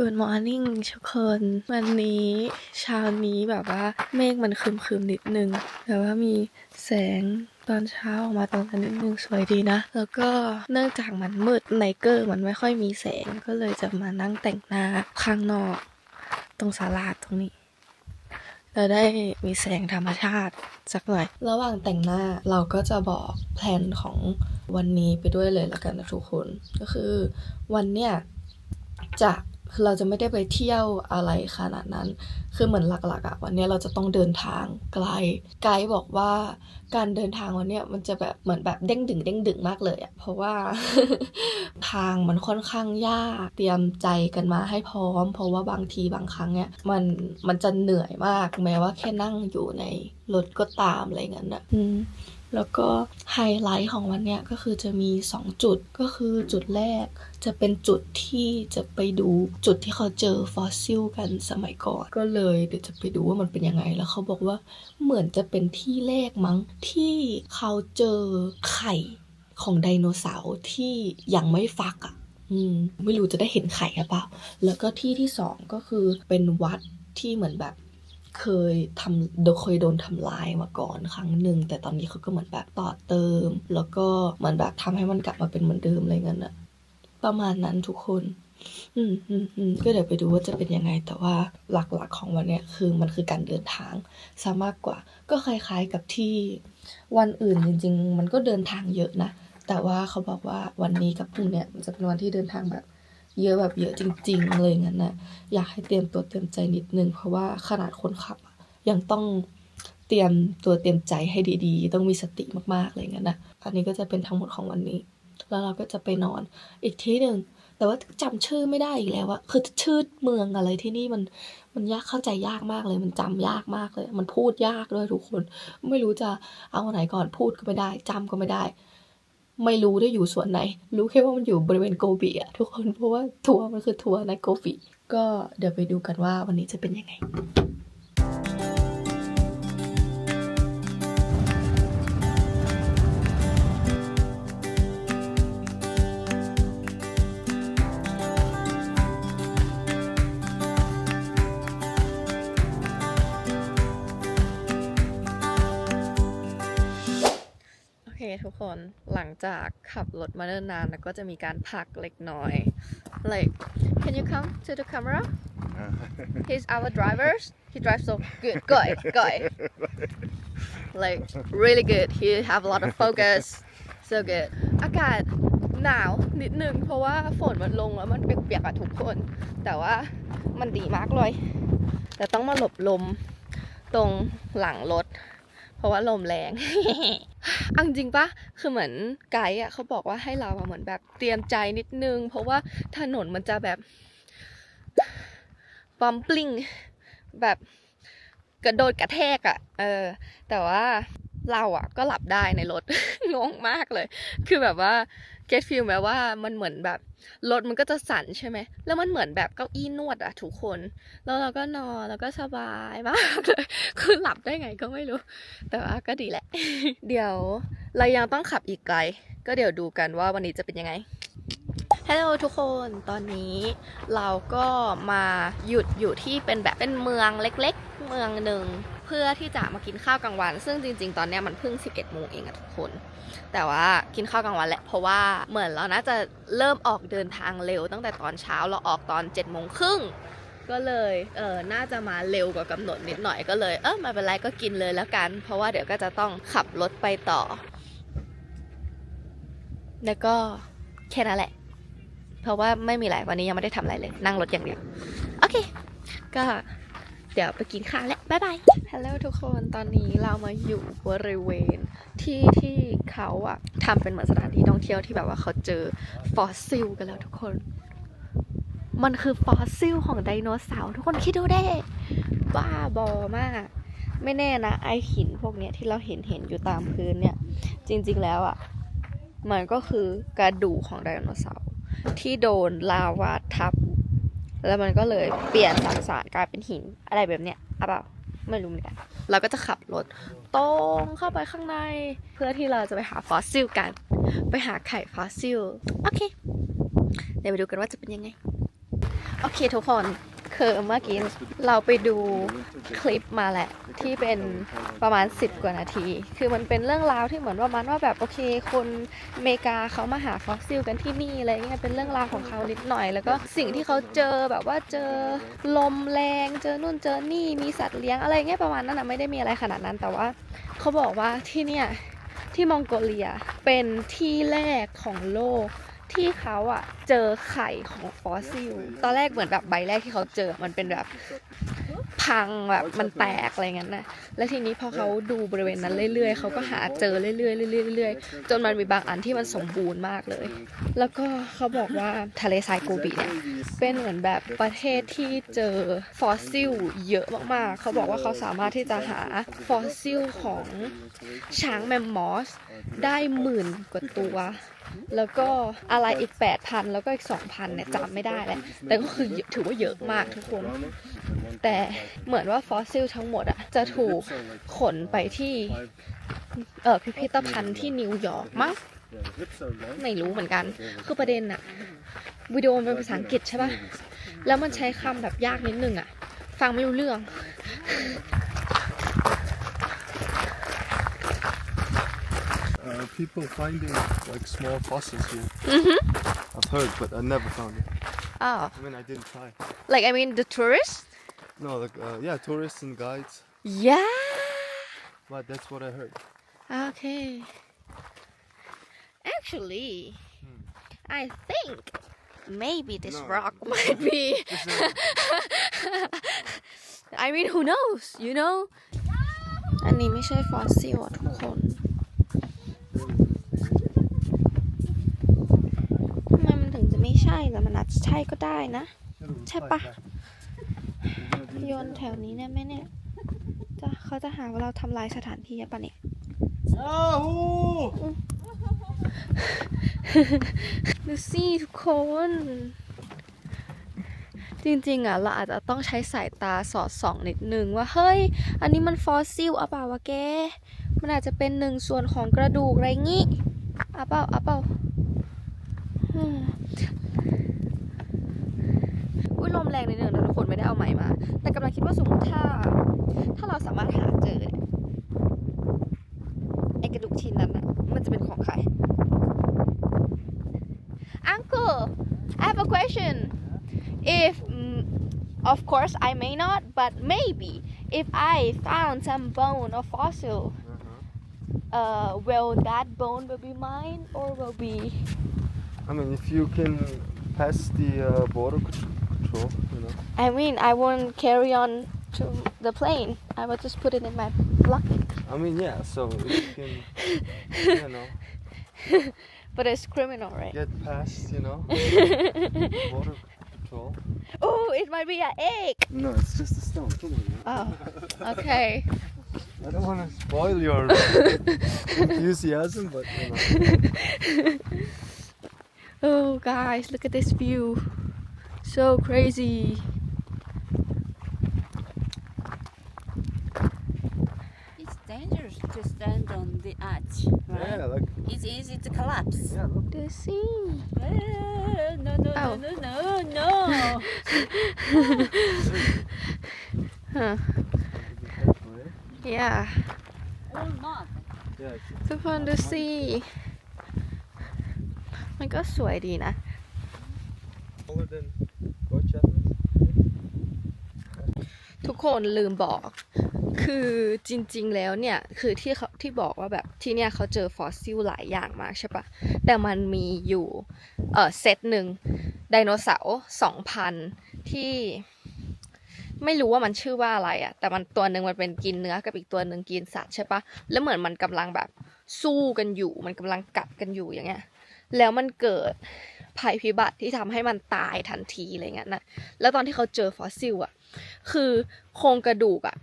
Good morning ทุกคน วันนี้เช้านี้แบบว่าเมฆมันครึมๆนิดนึง แต่ว่ามีแสงตอนเช้าออกมาตรงนั้นนิดนึงสวยดีนะ แล้วก็เนื่องจากมันมืดไนเกอร์มันไม่ค่อยมีแสงก็เลยจะมานั่งแต่งหน้าข้างนอก ตรงศาลาตรงนี้เราได้มีแสงธรรมชาติสักหน่อย ระหว่างแต่งหน้าเราก็จะบอกแผนของวันนี้ไปด้วยเลยละกันนะทุกคน ก็คือวันเนี้ยจะ คือเราจะไม่ได้ไปเที่ยวอะไรขนาดนั้น คือเหมือนหลักๆอะวันนี้เราจะต้องเดินทางไกล ไกด์บอกว่าการเดินทางวันนี้มันจะแบบเหมือนแบบเด้งดึงเด้งดึงมากเลยอะเพราะว่าทางมันค่อนข้างยาก เตรียมใจกันมาให้พร้อม เพราะว่าบางทีบางครั้งเนี่ยมันมันจะเหนื่อยมากแม้ว่าแค่นั่งอยู่ในรถก็ตามอะไรเงี้ยนะ แล้วก็ไฮไลท์ของวันเนี้ยก็คือจะมี 2 จุดก็คือจุดแรก จะเป็นจุดที่จะไปดูจุดที่เขาเจอฟอสซิลกันสมัยก่อน ก็เลยเดี๋ยวจะไปดูว่ามันเป็นยังไงแล้วเขาบอกว่าเหมือนจะเป็นที่แรกมั้งที่เขาเจอไข่ของไดโนเสาร์ที่ยังไม่ฟักอะอืมไม่รู้จะได้เห็นไข่หรือเปล่า แล้วก็ที่ที่สองก็คือเป็นวัดที่เหมือนแบบ เคยทำโดยเคยโดนทำลายมาก่อนครั้งหนึ่งแต่ตอนนี้เขาก็เหมือนแบบต่อเติม แล้วก็เหมือนแบบทำให้มันกลับมาเป็นเหมือนเดิมอะไรเงี้ยนะประมาณนั้นทุกคน อืมอืมอืมก็เดี๋ยวไปดูว่าจะเป็นยังไง แต่ว่าหลักๆของวันเนี้ยคือมันคือการเดินทางซะมากกว่า ก็คล้ายๆกับที่วันอื่นจริง ๆ มันก็เดินทางเยอะนะ แต่ว่าเขาบอกว่าวันนี้กับพรุ่งเนี้ยมันจะเป็นวันที่เดินทางแบบ เยอะแบบเยอะจริงๆเลยงั้นนะอยากให้เตรียมตัวเตรียมใจนิดนึง เพราะว่าขนาดคนขับ ยังต้องเตรียมตัวเตรียมใจให้ดีๆ ต้องมีสติมากๆเลยงั้นนะอันนี้ก็จะเป็นทั้งหมดของวันนี้ แล้วเราก็จะไปนอนอีกที่หนึ่งแต่ว่าจำชื่อไม่ได้อีกแล้วอะคือชื่อเมืองอะไรที่นี่มันมันยากเข้าใจยากมากเลย มันจำยากมากเลย มันพูดยากด้วยทุกคน ไม่รู้จะเอาอันไหนก่อนพูดก็ไม่ได้จำก็ไม่ได้ ไม่รู้ได้อยู่ส่วนไหน รู้แค่ว่ามันอยู่บริเวณโกบีอะทุกคนเพราะว่าทัวร์มันคือทัวร์ในโกบีก็เดี๋ยวไปดูกันว่าวันนี้จะเป็นยังไง คทุกคนหลังจากขับรถมาเนิ่นนานแล้วก็จะมีการพักเล็กน้อย like can you come to the camera he's our driver he drives so good good good like really good he have a lot of focus so good อากาศหนาวนิดนึงเพราะว่าฝนมันลงแล้วมันเปียกๆอะทุกคน แต่ว่ามันดีมากเลย แต่ต้องมาหลบลมตรงหลังรถเพ ราะว่าลมแรงอังจริงปะคือเหมือนไกด์อะเขาบอกว่าให้เราเหมือนแบบเตรียมใจนิดนึง เพราะว่าถนนมันจะแบบบัมปลิงแบบกระโดดกระแทกอะ เออ แต่ว่าเราอะก็หลับได้ในรถ งงมากเลย คือแบบว่า get feel แบบว่ามันเหมือนแบบรถมันก็จะสั่นใช่ไหม แล้วมันเหมือนแบบเก้าอี้นวดอะทุกคน แล้วเราก็นอนแล้วก็สบายมากเลย คือหลับได้ไงก็ไม่รู้ แต่ว่าก็ดีแหละ เดี๋ยวเรายังต้องขับอีกไกล ก็เดี๋ยวดูกันว่าวันนี้จะเป็นยังไงฮัลโหลทุกคนตอนนี้เราก็มาหยุดอยู่ที่เป็นแบบเป็นเมืองเล็กๆ เมืองหนึ่ง เพื่อที่จะมากินข้าวกลางวัน ซึ่งจริง ๆ ตอนนี้มันเพิ่ง 11โมงเองอะทุกคน แต่ว่ากินข้าวกลางวันแหละ เพราะว่าเหมือนเราน่าจะเริ่มออกเดินทางเร็ว ตั้งแต่ตอนเช้าเราออกตอน7จ็ดโมงครึ่งก็เลยเออน่าจะมาเร็วกว่ากำหนดนิดหน่อยก็เลย เออไม่เป็นไรก็กินเลยแล้วกัน เพราะว่าเดี๋ยวก็จะต้องขับรถไปต่อ แล้วก็แค่นั้นแหละ เพราะว่าไม่มีอะไรวันนี้ยังไม่ได้ทำอะไรเลย นั่งรถอย่างเดียว โอเค ก็เดี๋ยวไปกินข้าวแล้วบ๊ายบายฮัลโหลทุกคนตอนนี้เรามาอยู่บริเวณที่ที่ เขาอะทำเป็นเหมือนสถานที่ท่องเที่ยวที่แบบว่าเขาเจอฟอสซิลกันแล้วทุกคน มันคือฟอสซิลของไดโนเสาร์ทุกคนคิดดูได้ บ้าบอมาก ไม่แน่นะ ไอหินพวกเนี้ยที่เราเห็นเห็นอยู่ตามพื้นเนี่ย จริง ๆ แล้วอะมันก็คือกระดูกของไดโนเสาร์ที่โดนลาวาทับ แล้วมันก็เลยเปลี่ยนสสารกลายเป็นหินอะไรแบบเนี้ยอะเปล่าไม่รู้เหมือนกัน เราก็จะขับรถตรงเข้าไปข้างใน เพื่อที่เราจะไปหาฟอสซิลกัน ไปหาไข่ฟอสซิล โอเค เดี๋ยวไปดูกันว่าจะเป็นยังไง โอเคทุกคน คือเมื่อกี้เราไปดูคลิปมาแหละ ที่เป็นประมาณ 10 กว่านาที คือมันเป็นเรื่องราวที่เหมือนประมาณว่าแบบโอเค คนอเมริกาเขามาหาฟอสซิลกันที่นี่อะไรเงี้ยเป็นเรื่องราวของเขานิดหน่อย แล้วก็สิ่งที่เขาเจอแบบว่าเจอลมแรง เจอนู่นเจอนี่มีสัตว์เลี้ยงอะไรเงี้ยประมาณนั้นนะไม่ได้มีอะไรขนาดนั้นแต่ว่า เขาบอกว่าที่เนี่ยที่มองโกเลียเป็นที่แรกของโลก ที่เขาอะเจอไข่ของฟอสซิล ตอนแรกเหมือนแบบใบแรกที่เขาเจอมันเป็นแบบพังแบบมันแตกอะไรเงี้ยนะ แล้วทีนี้พอเขาดูบริเวณนั้นเรื่อยๆ เขาก็หาเจอเรื่อยๆเรื่อยๆเรื่อยๆ จนมันมีบางอันที่มันสมบูรณ์มากเลย แล้วก็เขาบอกว่าทะเลทรายโกบีเนี่ยเป็นเหมือนแบบประเทศที่เจอฟอสซิลเยอะมากๆ เขาบอกว่าเขาสามารถที่จะหาฟอสซิลของช้างแมมมอสได้หมื่นกว่าตัว แล้วก็อะไรอีก 8,000 แล้วก็อีก 2,000เนี่ยจำไม่ได้แหละ แต่ก็คือถือว่าเยอะมากทุกคน แต่เหมือนว่าฟอสซิลทั้งหมดอะจะถูกขนไปที่เออพิพิธภัณฑ์ที่นิวยอร์กมั้งไม่รู้เหมือนกัน คือประเด็นอะวิดีโอมันเป็นภาษาอังกฤษใช่ปะแล้วมันใช้คำแบบยากนิดนึงอะฟังไม่รู้เรื่อง people finding like small fossils here. Mhm. I've heard, but I never found it. อ้าว I mean, I didn't try. like I mean the tourists No, like uh, yeah, tourists and guides. yeah But that's what I heard. okay actually I think maybe this No. rock might be I mean who knows you know อันนี้ไม่ใช่ฟอสซิลอะทุกคน ใช่แต่มันอาจจะใช่ก็ได้นะ ใช่ปะโยนแถวนี้ได้ไหมเนี่ยจะเขาจะหาว่าเราทำลายสถานที่อะปะเนี่ยดูสิทุกคน จริงๆอะเราอาจจะต้องใช้สายตาสอดส่องนิดนึงว่าเฮ้ย อันนี้มันฟอสซิลอะเปล่าวะแก มันอาจจะเป็นหนึ่งส่วนของกระดูกอะไรงี้อะเปล่าอะเปล่า อืมอุ้ยลมแรงนิดนึงนะทุกคนไม่ได้เอาใหม่มา แต่กำลังคิดว่าสมมติถ้า ถ้าเราสามารถหาเจอเนี่ยไอกระดูกชิ้นนั้นอะมันจะเป็นของใคร Uncle I have a question if mm, of course I may not but maybe if I found some bone or fossil uh will that bone will be mine or will be I mean, if you can pass the uh, border control, you know. I mean I won't carry on to the plane I will just put it in my luggage I mean, yeah. So if you can, you know, but it's criminal right get past, you know, border control. oh it might be an egg No, it's just a stone. Oh okay I don't want to spoil your enthusiasm, but you know. Oh guys, look at this view. So crazy. It's dangerous to stand on the edge, right? Yeah, look. It's easy to collapse. Yeah, look. The sea. Ah, no, no, oh. no, no, no, no. huh. Yeah. Or not. Yeah, so from the sea. มันก็สวยดีนะ ทุกคนลืมบอก คือจริง ๆ แล้วเนี่ย คือที่เขาที่บอกว่าแบบที่เนี่ยเขาเจอฟอสซิลหลายอย่างมากใช่ปะแต่มันมีอยู่เออเซตหนึ่งไดโนเสาร์สองพันที่ไม่รู้ว่ามันชื่อว่าอะไรอะแต่มันตัวหนึ่งมันเป็นกินเนื้อกับอีกตัวหนึ่งกินสัตว์ใช่ปะแล้วเหมือนมันกำลังแบบสู้กันอยู่ มันกำลังกัดกันอยู่อย่างเงี้ย แล้วมันเกิดภัยพิบัติที่ทำให้มันตายทันทีอะไรเงี้ยนะแล้วตอนที่เขาเจอฟอสซิลอะคือโครงกระดูกอะ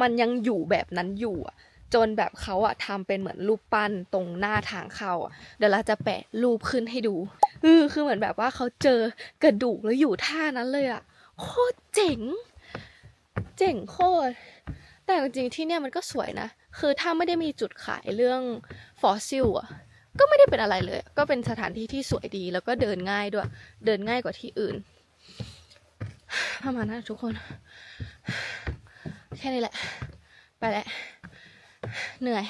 มันยังอยู่แบบนั้นอยู่อะจนแบบเขาอะทำเป็นเหมือนรูปปั้นตรงหน้าทางเข้าอะเดี๋ยวเราจะแปะรูปขึ้นให้ดูเออคือเหมือนแบบว่าเขาเจอกระดูกแล้วอยู่ท่านั้นเลยอะโคตรเจ๋ง เจ๋งโคตร แต่จริงๆที่เนี่ยมันก็สวยนะ คือถ้าไม่ได้มีจุดขายเรื่องฟอสซิลอะ ก็ไม่ได้เป็นอะไรเลย ก็เป็นสถานที่ที่สวยดี แล้วก็เดินง่ายด้วย เดินง่ายกว่าที่อื่น ประมาณนั้นทุกคน แค่นี้แหละ ไปแหละเหนื่อย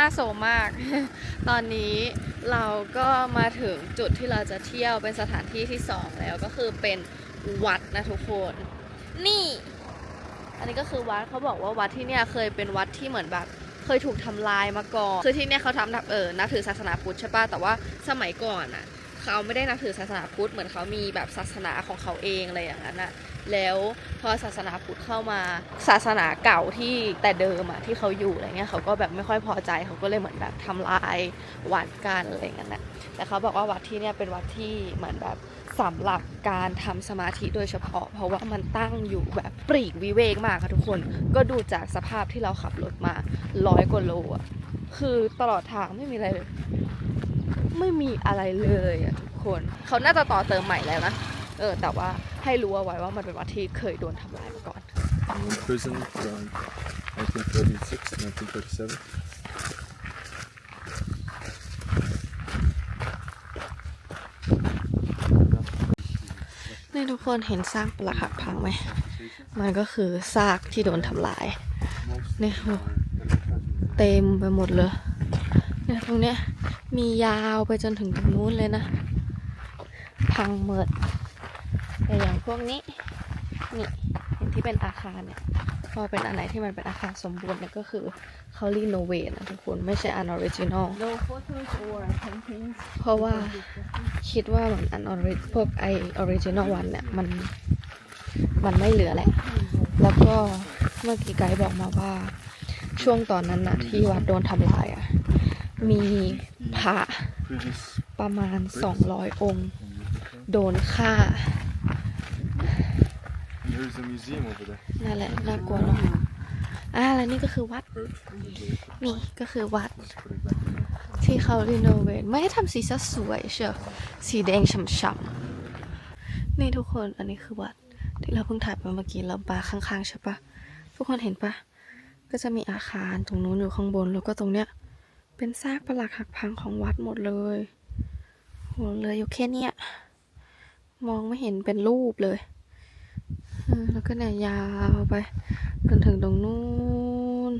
น่าโสมมาก ตอนนี้เราก็มาถึงจุดที่เราจะเที่ยวเป็นสถานที่ที่สองแล้วก็คือเป็นวัดนะทุกคน นี่ อันนี้ก็คือวัดเขาบอกว่าวัดที่เนี่ยเคยเป็นวัดที่เหมือนแบบเคยถูกทำลายมาก่อน คือที่เนี่ยเขาทำเออนับถือศาสนาพุทธใช่ป่ะแต่ว่าสมัยก่อนอะเขาไม่ได้นับถือศาสนาพุทธเหมือนเขามีแบบศาสนาของเขาเองอะไรอย่างนั้นอะ แล้วพอศาสนาพุทธเข้ามาศาสนาเก่าที่แต่เดิมอะที่เขาอยู่อะไรเงี้ยเขาก็แบบไม่ค่อยพอใจเขาก็เลยเหมือนแบบทำลายวัดกันอะไรอย่างนั้นนะแต่เขาบอกว่าวัดที่เนี่ยเป็นวัดที่เหมือนแบบสำหรับการทำสมาธิโดยเฉพาะ เพราะว่ามันตั้งอยู่แบบปรีกวิเวกมากค่ะทุกคน ก็ดูจากสภาพที่เราขับรถมาร้อยกว่าโลอะคือตลอดทางไม่มีอะไรเลย ไม่มีอะไรเลยอะทุกคน เขาน่าจะต่อเติมใหม่แล้วนะ เออแต่ว่าให้รู้เอาไว้ว่ามันเป็นวัดที่เคยโดนทำลายมาก่อน In prison around 1936, 1937. นี่ทุกคนเห็นซากปรักหักพังไหม มันก็คือซากที่โดนทำลายเนี่ยโหเต็มไปหมดเลยเนี่ยตรงเนี้ยมียาวไปจนถึงตรงนู้นเลยนะ พังหมดแต่อย่าง พวกนี้นี่เห็นที่เป็นอาคารเนี่ยพอเป็นอันไหนที่มันเป็นอาคารสมบูรณ์เนี่ยก็คือเขารีโนเวทนะทุกคนไม่ใช่อันออริจินอลเพราะว่าคิดว่าเหมือนอันออริพวกไอออริจินอลวันเนี่ยมันมันไม่เหลือแหละ แล้วก็เมื่อกี้ไกด์บอกมาว่าช่วงตอนนั้นนะที่วัดโดนทำลายอะมีพระประมาณ 200 องค์ โดนฆ่า And here's the museum over there. นั่นแหละน่ากลัวเนาะอ่าแล้วนี่ก็คือวัด นี่ก็คือวัด Let's put it back in. ที่เขารีโนเวทไม่ได้ทำสีซะสวยเชียวสีแดงฉ่ำๆนี่ทุกคนอันนี้คือวัดที่เราเพิ่งถ่ายไปเมื่อกี้เราปาข้างๆใช่ปะทุกคนเห็นปะก็จะมีอาคารตรงนู้นอยู่ข้างบนแล้วก็ตรงเนี้ย เป็นซากปรักหักพังของวัดหมดเลยโหเหลยอยู่แค่เนี้ยมองไม่เห็นเป็นรูปเลย แล้วก็เนี่ยยาวไปจนถึงตรงนู้น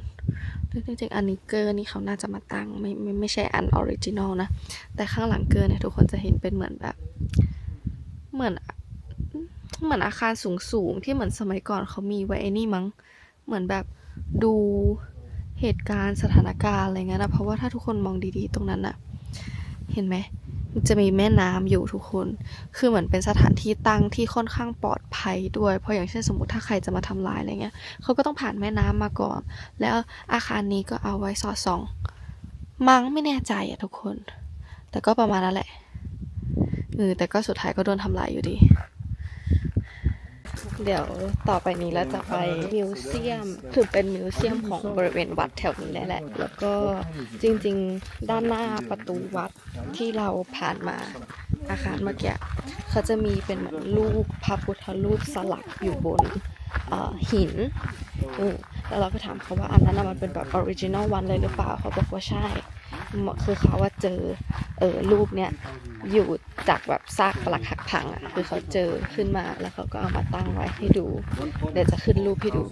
จริงๆอันนี้เกอร์นี่เขาน่าจะมาตั้งไม่ไม่ไม่ใช่อันออริจินอลนะ แต่ข้างหลังเกอร์เนี่ยทุกคนจะเห็นเป็นเหมือนแบบ เหมือนเหมือนอาคารสูงสูงๆที่เหมือนสมัยก่อนเขามีไว้ไอ้นี่มั้ง เหมือนแบบดูเหตุการณ์สถานการณ์อะไรเงี้ยนะ เพราะว่าถ้าทุกคนมองดีๆตรงนั้นอะเห็นไหม จะมีแม่น้ำอยู่ทุกคน คือเหมือนเป็นสถานที่ตั้งที่ค่อนข้างปลอดภัยด้วย เพราะอย่างเช่นสมมติถ้าใครจะมาทำลายอะไรเงี้ย เขาก็ต้องผ่านแม่น้ำมาก่อน แล้วอาคารนี้ก็เอาไว้สอดส่อง มั้งไม่แน่ใจอะทุกคน แต่ก็ประมาณนั้นแหละ เออแต่ก็สุดท้ายก็โดนทำลายอยู่ดี เดี๋ยวต่อไปนี้เราจะไปมิวเซียมคือเป็นมิวเซียมของบริเวณวัดแถวนี้แหละ แล้วก็จริงๆ ด้านหน้าประตูวัดที่เราผ่านมาอาคารเมื่อกี้เขาจะมีเป็นเหมือนรูปพระพุทธรูปสลักอยู่บนหินแล้วเราก็ถามเขาว่าอันนั้นมันเป็นแบบออริจินอลวันเลยหรือเปล่าเขาบอกว่าใช่ คือเขาว่าเจอเออรูปเนี้ยอยู่จากแบบซากปลักหักพังอะคือเขาเจอขึ้นมาแล้วเขาก็เอามาตั้งไว้ให้ดู เดี๋ยวจะขึ้นรูปให้ดู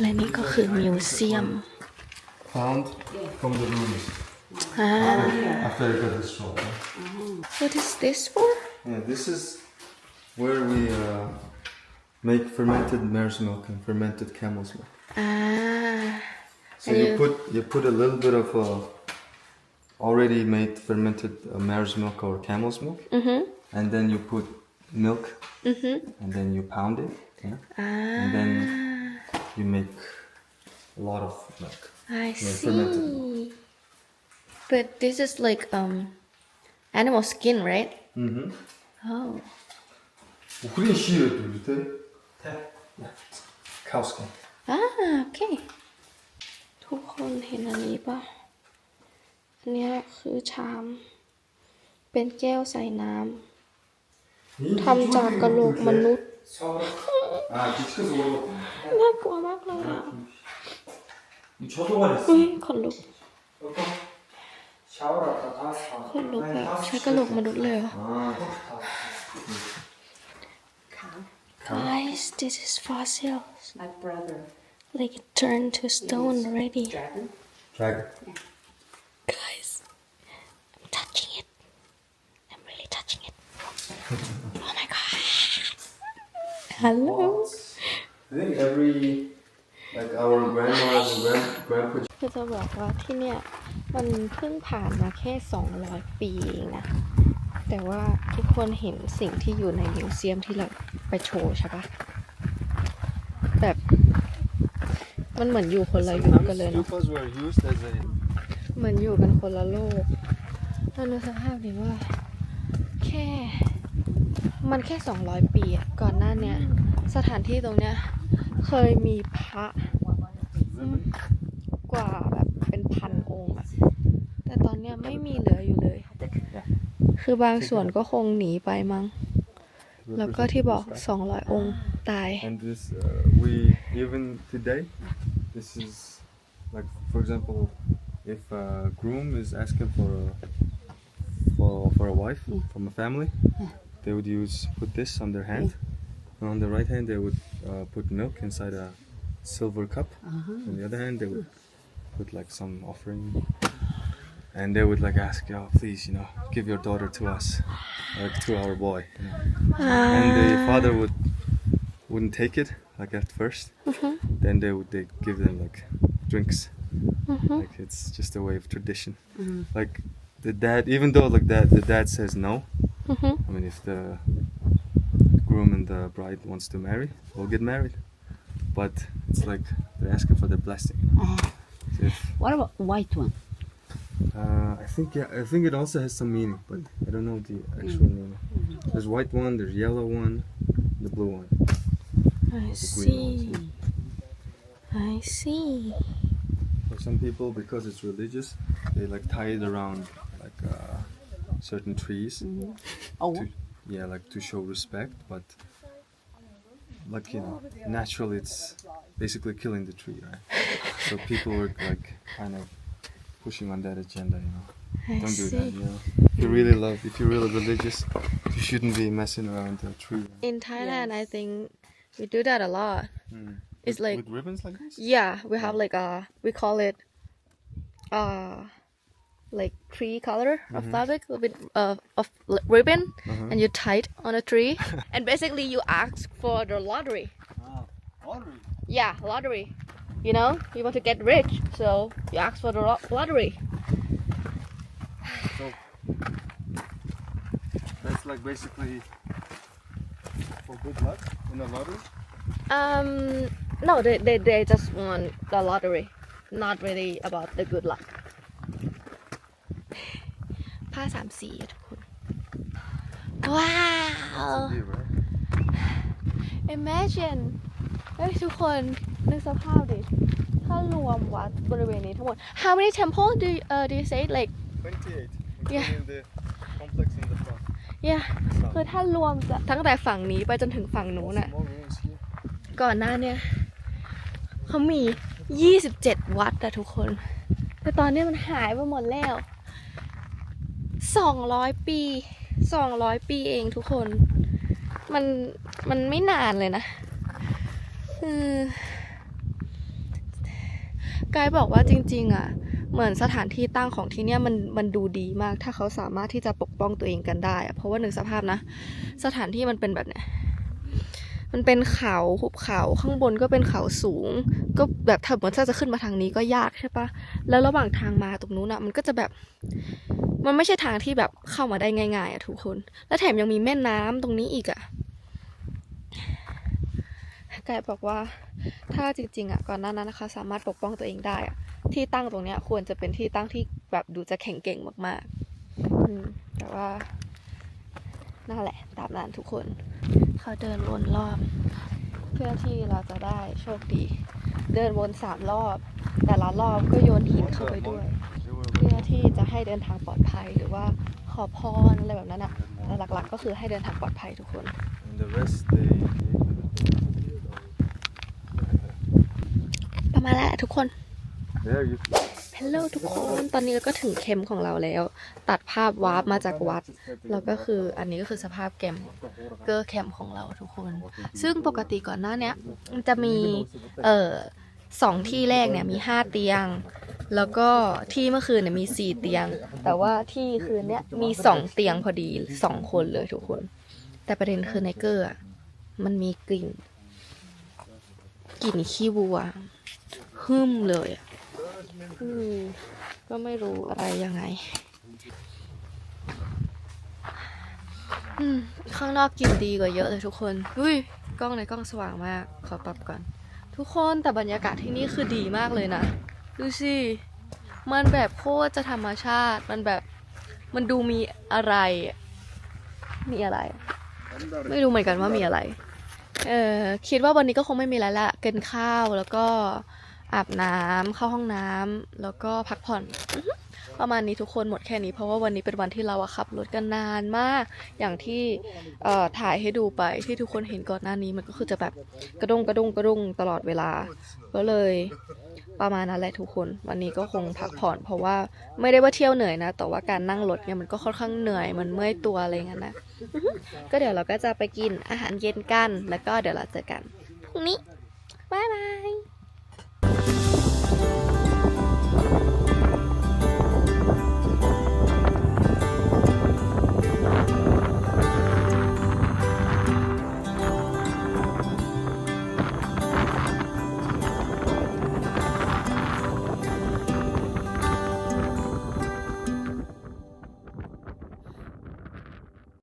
และนี่ก็คือมิวเซียม Found from the ruins อ่า after it got destroyed. what is this for Yeah, this is where we uh, make fermented mare's milk and fermented camel's milk. อ่า So you, you put you put a little bit of uh, already made fermented uh, mare's milk or camel's milk, mm -hmm. and then you put milk, mm -hmm. and then you pound it, yeah? ah. and then ah. you make a lot of milk. I yeah, see. Milk. But this is like um, animal skin, right? Mm-hmm. Oh. Ukrainian cow skin. Ah, okay. ทุกคนเห็นอันนี้ปะอันนี้คือชาม เป็นแก้วใส่น้ำทำจากกระโหลกมนุษย์ น่ากลัวมากเลยอะขนลุกขนลุกแบบใช้กระโหลกมนุษย์เลยเหร Guys, this is fossil. My brother. Like it turned to stone already Dragon. dragon. guys I'm touching it I'm really touching it oh my god hello I think every like our grandmas and grand, grandpa คือจะบอกว่าที่เนี่ยมันเพิ่งผ่านมาแค่ 200 ปีเองนะ แต่ว่าทุกคนเห็นสิ่งที่อยู่ในมิวเซียมที่เราไปโชว์ใช่ปะแบบ มันเหมือนอยู่คนละยุคกันเลยเนาะ stupas were used as a เหมือนอยู่กันคนละโลกแล้วนึกสภาพดิว่า แค่ มันแค่ 200 ปีอะก่อนหน้าเนี้ย สถานที่ตรงเนี้ย เคยมีพระกว่าแบบเป็นพันองค์อะแต่ตอนเนี้ยไม่มีเหลืออยู่เลย คือบางส่วนก็คงหนีไปมั้ง แล้วก็ที่บอก 200 องค์ตาย And this, uh, we even today, this is like, for example, if a groom is asking for a, for, for a wife from a family, they would use put this on their hand. And on the right hand, they would uh, put milk inside a silver cup. On the other hand, they would put like some offering. And they would like ask, oh, please, you know, give your daughter to us, like to our boy. you know. and the father would wouldn't take it like at 1st Then they would they give them like drinks. Mm-hmm. Like it's just a way of tradition. Mm-hmm. Like the dad, even though like that, the dad says no. Mm-hmm. I mean, if the groom and the bride wants to marry, we'll get married. But it's like they're asking for their blessing. you know. So if, What about white one? uh, I think yeah, I think it also has some meaning, but I don't know the actual mm. meaning. There's white one, there's yellow one, the blue one. I see. I see For some people, because it's religious, they like tie it around like uh, certain trees. Oh, To, yeah, like to show respect, but like you know, naturally it's basically killing the tree, right? so people were like kind of pushing on that agenda, you know. I Don't do see that, you know. If you really love, if you're really religious, you shouldn't be messing around the tree. in Thailand I think we do that a lot. Mm. It's With- like- with ribbons like this. yeah we have like a we call it uh like tree color of fabric with uh, of ribbon and you tie it on a tree. And basically you ask for the lottery. Ah, lottery. yeah lottery. You know you want to get rich so you ask for the lo- lottery. So That's like basically for good luck in the lottery. um no they, they, they just want the lottery not really about the good luck ผ้าสามสีอะทุกคน ว้าว Yeah, right. imagine เฮ้ยทุกคนนึกสภาพดิ ถ้ารวมวัดบริเวณนี้ทั้งหมด how many temple do you, uh, do you say like 28, Yeah. including the complex in the front. yeah คือถ้ารวมจะตั้งแต่ฝั่งนี้ไปจนถึงฝั่งนู้นอะก่อนหน้าเนี่ยเขามี 27 วัดอะทุกคน แต่ตอนนี้มันหายไปหมดแล้ว 200 ปี 200 ปีเองทุกคน มัน มันไม่นานเลยนะเออกายบอกว่าจริง ๆอะ เหมือนสถานที่ตั้งของที่เนี่ยมันมันดูดีมาก ถ้าเขาสามารถที่จะปกป้องตัวเองกันได้ เพราะว่าหนึ่งสภาพนะ สถานที่มันเป็นแบบเนี้ยมันเป็นเขาหุบเขาข้างบนก็เป็นเขาสูง ก็แบบถ้าเหมือนถ้าจะขึ้นมาทางนี้ก็ยากใช่ปะแล้วระหว่างทางมาตรงนู้นอะมันก็จะแบบ มันไม่ใช่ทางที่แบบเข้ามาได้ง่ายๆอะทุกคน แล้วแถมยังมีแม่น้ำตรงนี้อีกอะ กายบอกว่าถ้าจริงๆอะก่อนหน้านั้นนะคะ สามารถปกป้องตัวเองได้อะที่ตั้งตรงเนี้ยควรจะเป็นที่ตั้งที่แบบดูจะแข็งเก่งมากๆ อืมแต่ว่านั่นแหละตามนั้นทุกคน เขาเดินวนรอบ เพื่อที่เราจะได้โชคดี เดินวนสามรอบ แต่ละรอบก็โยนหินเข้าไปด้วย เพื่อที่จะให้เดินทางปลอดภัยหรือว่าขอพรอะไรแบบนั้นอะแต่หลักๆ ก็คือให้เดินทางปลอดภัยทุกคน and the rest they ประมาณนั้นแหละทุกคน there you ฮัลโหลทุกคน ตอนนี้เราก็ถึงเข็มของเราแล้ว ตัดภาพวาร์ปมาจากวัด แล้วก็คืออันนี้ก็คือสภาพแกมเกอร์แคมป์ของเราทุกคน ซึ่งปกติก่อนหน้าเนี้ยมันจะมีเอ่อสองที่แรกเนี่ยมีห้าเตียง แล้วก็ที่เมื่อคืนเนี่ยมีสี่เตียง แต่ว่าที่คืนเนี้ยมีสองเตียงพอดีสองคนเลยทุกคน แต่ประเด็นคือในเกอร์อะมันมีกลิ่นกลิ่นขี้วัว หึมเลยอะอืมก็ไม่รู้อะไรยังไงอืมข้างนอกกลิ่นดีกว่าเยอะเลยทุกคนอุ้ยกล้องในกล้องสว่างมาก ขอปรับก่อน ทุกคนแต่บรรยากาศที่นี่คือดีมากเลยนะ ดูสิ มันแบบโคตรจะธรรมชาติ มันแบบ มันดูมีอะไรอะมีอะไร ไม่รู้เหมือนกันว่ามีอะไร เออคิดว่าวันนี้ก็คงไม่มีอะไรละกินข้าวแล้วก็ อาบน้ำเข้าห้องน้ำแล้วก็พักผ่อน ประมาณนี้ทุกคนหมดแค่นี้เพราะว่าวันนี้เป็นวันที่เราขับรถกันนานมาก อย่างที่ถ่ายให้ดูไปที่ทุกคนเห็นก่อนหน้านี้มันก็คือจะแบบกระด้งกระด้งกระด้งตลอดเวลา ก็เลยประมาณนั้นแหละทุกคน วันนี้ก็คงพักผ่อน เพราะว่าไม่ได้ว่าเที่ยวเหนื่อยนะ แต่ว่าการนั่งรถเนี่ยมันก็ค่อนข้างเหนื่อยมันเมื่อยตัวอะไรอย่างนั้นนะ ก็เดี๋ยวเราก็จะไปกินอาหารเย็นกัน แล้วก็เดี๋ยวเราเจอกันพรุ่งนี้บายบาย